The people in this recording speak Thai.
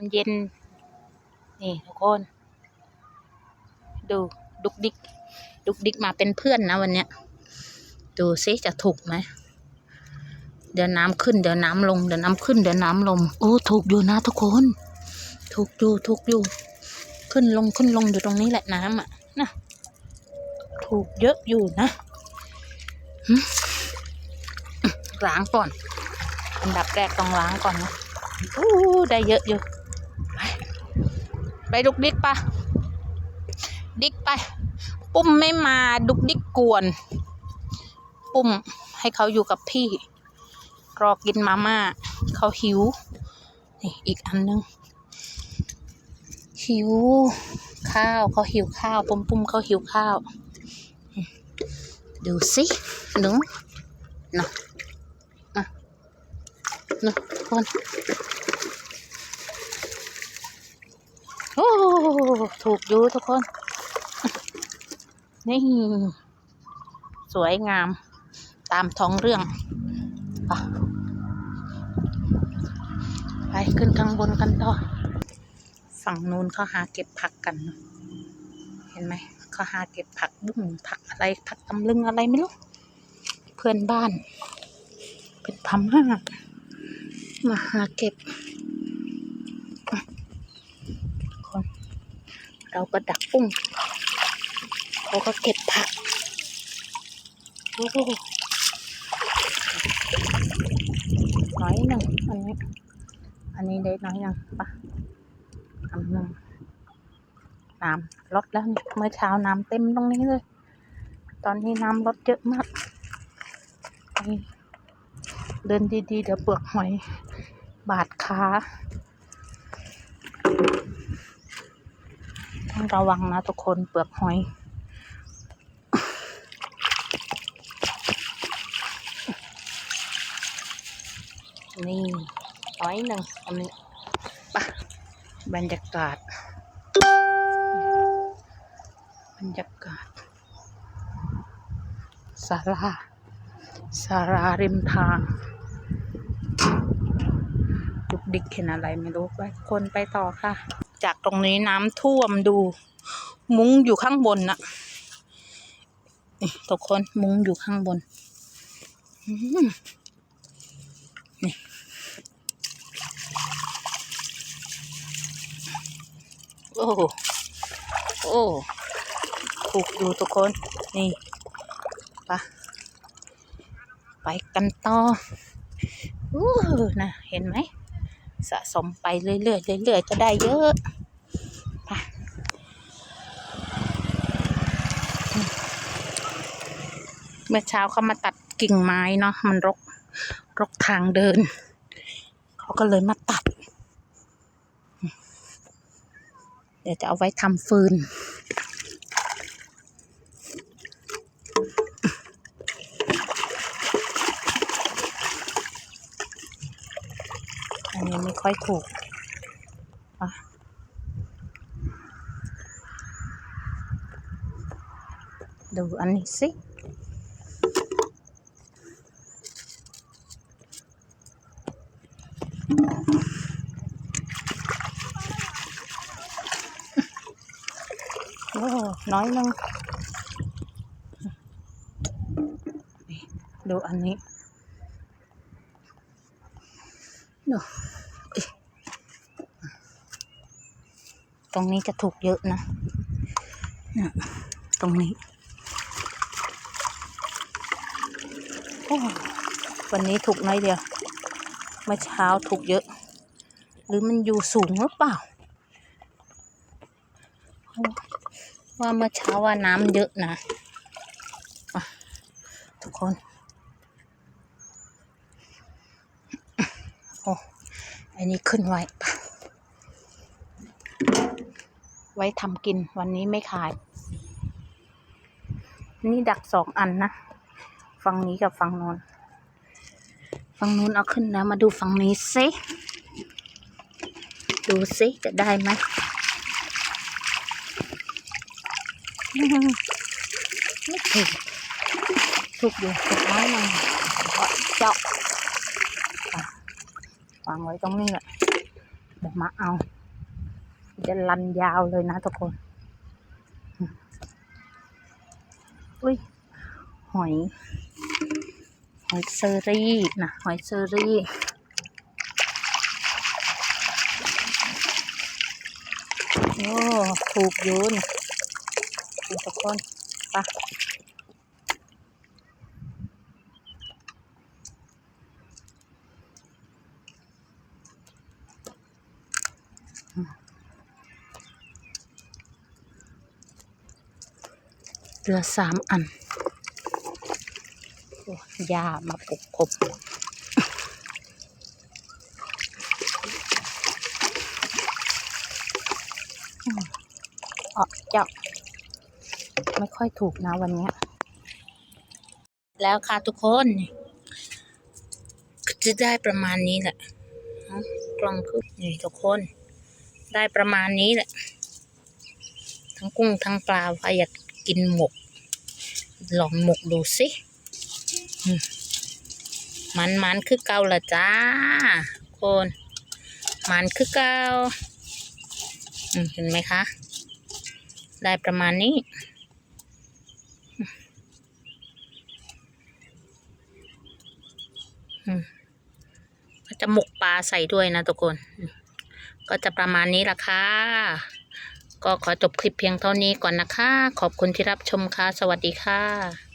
มันเย็น นี่ทุกคน ดูดุกดิกดุกดิกมาเป็นเพื่อนนะวันเนี้ย ดูซิจะถูกไหม เดี๋ยวน้ำขึ้นเดี๋ยวน้ำลงเดี๋ยวน้ำขึ้นเดี๋ยวน้ำลงโอ้ถูกอยู่นะทุกคน ถูกอยู่ถูกอยู่ ขึ้นลงขึ้นลงอยู่ตรงนี้แหละน้ำอะนะถูกเยอะอยู่นะล้างก่อน อันดับแรกต้องล้างก่อนนะอู้ได้เยอะอยู่ ไปดุกดิกปะดิกไป ปุ้มไม่มาดุกดิกกวน ปุ้มให้เขาอยู่กับพี่ รอกินมาม่าเขาหิว นี่อีกอันนึง หิว ข้าวเขาหิวข้าว ปุ้มปุ้มเขาหิวข้าว ดูสิหนูนะอะนะคน โอ้ถูกอยู่ทุกคน นี่ สวยงามตามท้องเรื่องไปไปขึ้นข้างบนกันต่อ ฝั่งนู้นเขาหาเก็บผักกัน เห็นไหมเขาหาเก็บผักบุ้งผักอะไรผักตำลึงอะไรไม่รู้ เพื่อนบ้าน เป็นพม่ามาหาเก็บคน เราก็ดักปุ้งเขาก็เก็บผักโอ้โหน้อยหนึ่งอันนี้ อันนี้ได้น้อยหนึ่งปะอันหนึ่งน้ำลดแล้วเนี่ยเมื่อเช้าน้ำเต็มตรงนี้เลย ตอนนี้น้ำลดเยอะมากเดินดีๆ เดี๋ยวเปลือกหอย บาดขา ต้องระวังนะทุกคนเปลือกหอย นี่ร้อยหนึ่งอันนี้ปะบรรยากาศ บรรยากาศศาลาศาลาริมทางดุกดิกเห็นอะไรไม่รู้ไปคนไปต่อค่ะ จากตรงนี้น้ำท่วมดู มุ้งอยู่ข้างบนน่ะนี่ทุกคนมุ้งอยู่ข้างบนอืมโอ้โอ้ถูกอยู่ทุกคน นี่ปะไปกันต่ออู้นะเห็นไหม สะสมไปเรื่อยๆเรื่อยๆก็ได้เยอะเมื่อเช้าเขามาตัดกิ่งไม้เนาะมันรกรกทางเดิน เขาก็เลยมาตัด เดี๋ยวจะเอาไว้ทำฟืน อันนี้ไม่ค่อยถูกดูอันนี้สิโอ้น้อยนึงดูอันนี้ดูอิต รงนี้จะถูกเยอะนะนี่ตรงนี้วันนี้ถูกน้อยเดียว เมื่อเช้าถูกเยอะ หรือมันอยู่สูงหรือเปล่า ว่าเมื่อเช้าว่าน้ำเยอะนะะทุกคน โอ้อันนี้ขึ้นไว้ ไว้ทำกินวันนี้ไม่ขาย นี่ดักสองอันนะฝั่งนี้กับฝั่งโน้นฝั่งนู้นเอาขึ้นแล้วมาดูฝั่งนี้ซิดูซิจะได้ไหมไม่ถูกถูกอยู่ถูกน้อยหนึงเจาะอะวางไว้ตรงนี้แหละเดี๋ยวมาเอา จะลันยาวเลยนะทุกคน อุ้ย หอย หอยเซอรี่นะ หอยเซอรี่โอ้ถูกยูนดูทุกคนไปะ เหลือสามอันโอ้ยามาปกครบออ๋อเจ้าไม่ค่อยถูกนะวันนี้ แล้วค่ะทุกคน จะได้ประมาณนี้แหละกล้องคือนี่ทุกคน ได้ประมาณนี้แหละ ทั้งกุ้งทั้งปลาใครอยาก กินหมก ลองหมกดูสิ มันมันคือเกาละจ้า คน มันคือเกาอืมเห็นไหมคะ ได้ประมาณนี้ ก็จะหมกปลาใส่ด้วยนะทุกคน ก็จะประมาณนี้ละค่ะ ก็ขอจบคลิปเพียงเท่านี้ก่อนนะคะ ขอบคุณที่รับชมค่ะ สวัสดีค่ะ